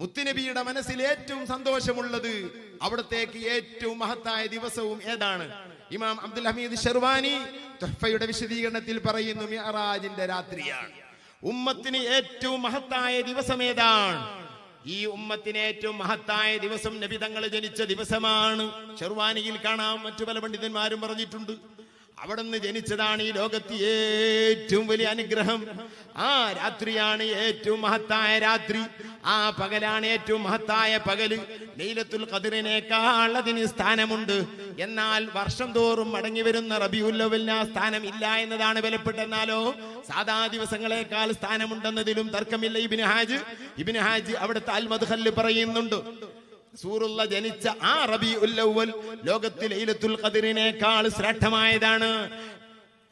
മുത്തുനബിയുടെ മനസ്സിൽ ഏറ്റവും സന്തോഷമുള്ളത് അവിടത്തേക്ക് ഏറ്റവും മഹത്തായ ദിവസവും ഏതാണ്? ഇമാം അബ്ദുൽ ഹമീദ് ഷെർവാനി തുഹഫയുടെ വിശദീകരണത്തിൽ പറയുന്നു മിഅറാജിന്റെ രാത്രിയാണ്. ഉമ്മത്തിന് ഏറ്റവും മഹത്തായ ദിവസം ഏതാണ്? ഈ ഉമ്മത്തിന് ഏറ്റവും മഹത്തായ ദിവസം നബി തങ്ങൾ ജനിച്ച ദിവസമാണ്. ഷെർവാനിയിൽ കാണാം മറ്റു പല പണ്ഡിതന്മാരും പറഞ്ഞിട്ടുണ്ട്. അവിടുന്ന് ജനിച്ചതാണ് ഈ ലോകത്ത് ഏറ്റവും വലിയ അനുഗ്രഹം. ആ രാത്രിയാണ് ഏറ്റവും മഹത്തായ രാത്രി. ആ പകലാണ് ഏറ്റവും മഹത്തായ പകൽ. ലൈലത്തുൽ ഖദറിനേക്കാൾ അതിന് സ്ഥാനമുണ്ട്. എന്നാൽ വർഷം തോറും മടങ്ങി വരുന്ന റബിയുല്ലവലിന് ആ സ്ഥാനം ഇല്ല എന്നതാണ് വിലപ്പെട്ടെന്നാലോ സാധാ ദിവസങ്ങളെക്കാൾ സ്ഥാനമുണ്ടെന്നതിലും തർക്കമില്ല. ഇബിന് ഹാജ് ഇബിന് ഹാജ് അവിടുത്തെ അൽമദ്ഹല്ല് പറയുന്നുണ്ട്. സൂറുള്ള ജനിച്ച ആ റബി ഉല്ലവൽ ലോകത്തിൽ ലൈലത്തുൽ ഖദറിനേക്കാൾ ശ്രേഷ്ഠമായതാണ്.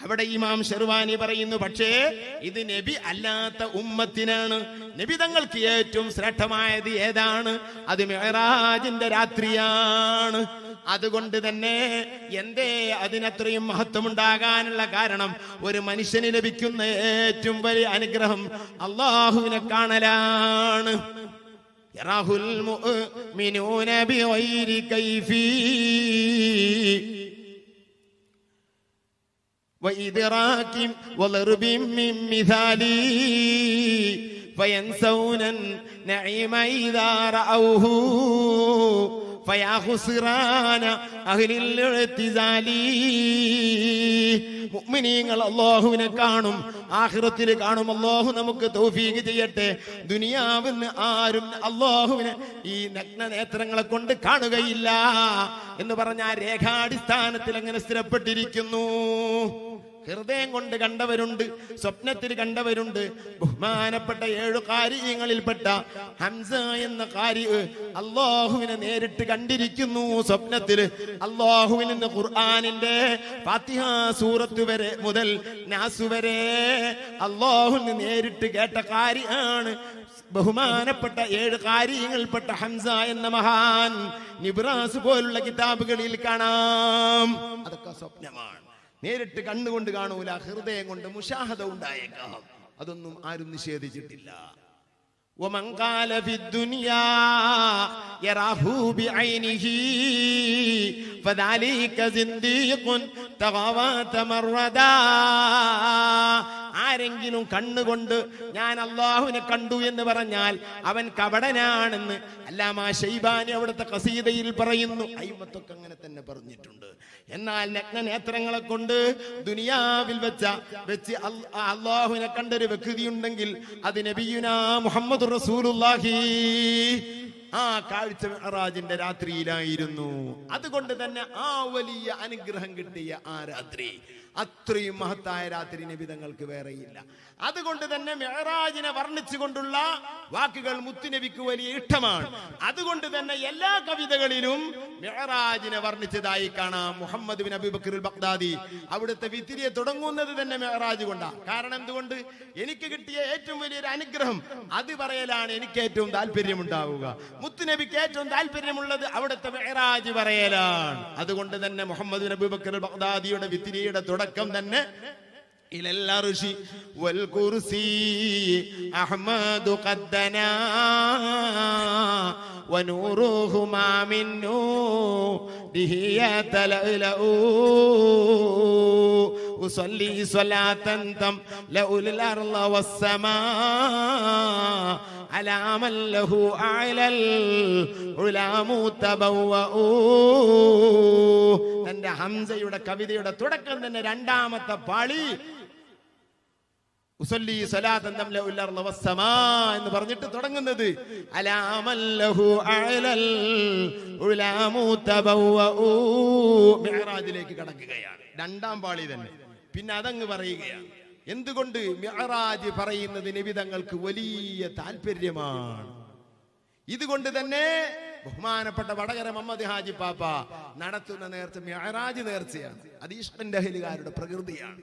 അവിടെ ഇമാം ഷെർവാനി പറയുന്നു പക്ഷേ ഇത് നബി അല്ലാത്ത ഉമ്മത്തിനാണ്. നബി തങ്ങൾക്ക് ഏറ്റവും ശ്രേഷ്ഠമായത് ഏതാണ്? അത് മെഹറാജിന്റെ രാത്രിയാണ്. അതുകൊണ്ട് തന്നെ എന്തേ അതിനത്രയും മഹത്വമുണ്ടാകാനുള്ള കാരണം? ഒരു മനുഷ്യന് ലഭിക്കുന്ന ഏറ്റവും വലിയ അനുഗ്രഹം അള്ളാഹുവിനെ കാണലാണ്. يراه المؤمنون بغير كيف وإدراك وضرب من مثال فينسون النعيم إذا رأوه അള്ളാഹുവിനെ കാണും ആഖിറത്തിൽ കാണും. അള്ളാഹു നമുക്ക് തൗഫീഖ് ചെയ്യട്ടെ. ദുനിയാവിന്ന് ആരും അള്ളാഹുവിനെ ഈ നഗ്ന നേത്രങ്ങളെ കൊണ്ട് കാണുകയില്ല എന്ന് പറഞ്ഞ രേഖാടിസ്ഥാനത്തിൽ അങ്ങനെ സ്ഥിരപ്പെട്ടിരിക്കുന്നു. ഹൃദയം കൊണ്ട് കണ്ടവരുണ്ട് സ്വപ്നത്തിൽ കണ്ടവരുണ്ട്. ബഹുമാനപ്പെട്ട ഏഴു കാര്യങ്ങളിൽപ്പെട്ട ഹംസ എന്ന കാര്യ അള്ളാഹുവിനെ നേരിട്ട് കണ്ടിരിക്കുന്നു സ്വപ്നത്തിൽ. അള്ളാഹുവിൽ നിന്ന് ഖുർആാനിന്റെ ഫാത്തിഹ സൂറത്ത് വരെ മുതൽ നാസു വരെ അള്ളാഹുവിന് നേരിട്ട് കേട്ട കാര്യമാണ് ബഹുമാനപ്പെട്ട ഏഴ് കാര്യങ്ങൾപ്പെട്ട ഹംസ എന്ന മഹാൻ. നിബ്രാസ് പോലുള്ള കിതാബുകളിൽ കാണാം. അതൊക്കെ സ്വപ്നമാണ്. നേരിട്ട് കണ്ണുകൊണ്ട് കാണൂല ഹൃദയം കൊണ്ട് മുഷാഹത ഉണ്ടായേക്കാം അതൊന്നും ആരും നിഷേധിച്ചിട്ടില്ല ومن قال في الدنيا يراه بعينه فذلك زنديق تغوى تمردا ആരെങ്കിലും കണ്ണുകൊണ്ട് ഞാൻ അള്ളാഹുവിനെ കണ്ടു എന്ന് പറഞ്ഞാൽ അവൻ കപടനാണെന്ന് അല്ലാമ ഷെയ്ബാനി അവിടുത്തെ കസീതയിൽ പറയുന്നു. അയ്മത്തൊക്കെ അങ്ങനെ തന്നെ പറഞ്ഞിട്ടുണ്ട്. എന്നാൽ നഗ്നനേത്രങ്ങളെ കൊണ്ട് ദുനിയാവിൽ വെച്ച വെച്ച് അള്ളാഹുവിനെ കണ്ടൊരു വ്യക്തി ഉണ്ടെങ്കിൽ അത് നബിയുനാ മുഹമ്മദ് റസൂലുള്ളാഹി. ആ കാഴ്ച മെഹറാജിന്റെ രാത്രിയിലായിരുന്നു. അതുകൊണ്ട് തന്നെ ആ വലിയ അനുഗ്രഹം കിട്ടിയ ആ രാത്രി. അത്രയും മഹത്തായ രാത്രി നിബിതങ്ങൾക്ക് വേറെയില്ല. അതുകൊണ്ട് തന്നെ മെഹറാജിനെ വർണിച്ചുകൊണ്ടുള്ള വാക്കുകൾ മുത്തുനബിക്ക് വലിയ ഇഷ്ടമാണ്. അതുകൊണ്ട് തന്നെ എല്ലാ കവിതകളിലും മെഹറാജിനെ വർണിച്ചതായി കാണാം. മുഹമ്മദ് ബിൻ അബൂബക്കർ ബഗ്ദാദി അവിടുത്തെ വിത്തിരിയെ തുടങ്ങുന്നത് തന്നെ മെഹറാജ് കൊണ്ടാണ് കാരണം എന്തുകൊണ്ട്? എനിക്ക് കിട്ടിയ ഏറ്റവും വലിയൊരു അനുഗ്രഹം അത് പറയലാണ് എനിക്ക് ഏറ്റവും താല്പര്യമുണ്ടാവുക. മുത്തുനബിക്ക് ഏറ്റവും താല്പര്യമുള്ളത് അവിടുത്തെ മെഹറാജ് പറയലാണ്. അതുകൊണ്ട് തന്നെ മുഹമ്മദ് ബിൻ അബൂബക്കർ ബഗ്ദാദിയുടെ വിത്തിരിയുടെ തുടക്കം തന്നെ إلى العرش والكرسي أحمد قدنا ونورهما من نوره يتلألأ أصلي صلاة تملأ الأرض والسماء على من له أعلى العلام تبوأوا തന്റെ ഹംസയുടെ കവിതയുടെ തുടക്കം തന്നെ രണ്ടാമത്തെ പാളി ഉസല്ലി സലാത്തൻ തംലഉൽ അർള വസ്സമാ എന്ന് പറഞ്ഞിട്ട് തുടങ്ങുന്നത് അലാമല്ലഹു അഅലൽ ഉലാമു തബവഉ മിഅ്റാജിലേക്ക് കടക്കുകയാണ് രണ്ടാം പാളി തന്നെ പിന്നെ അതങ്ങ് പറയുകയാണ്. എന്തുകൊണ്ട് മിഹറാജ് പറയുന്നത് നിബിതങ്ങൾക്ക് വലിയ താല്പര്യമാണ്? ഇതുകൊണ്ട് തന്നെ ബഹുമാനപ്പെട്ട വടകര മുഹമ്മദ് ഹാജി പാപ്പ നടത്തുന്ന നേർച്ച മിഅറാജ് നേർച്ചയാണ്. അത് അഹലുകാരുടെ പ്രകൃതിയാണ്.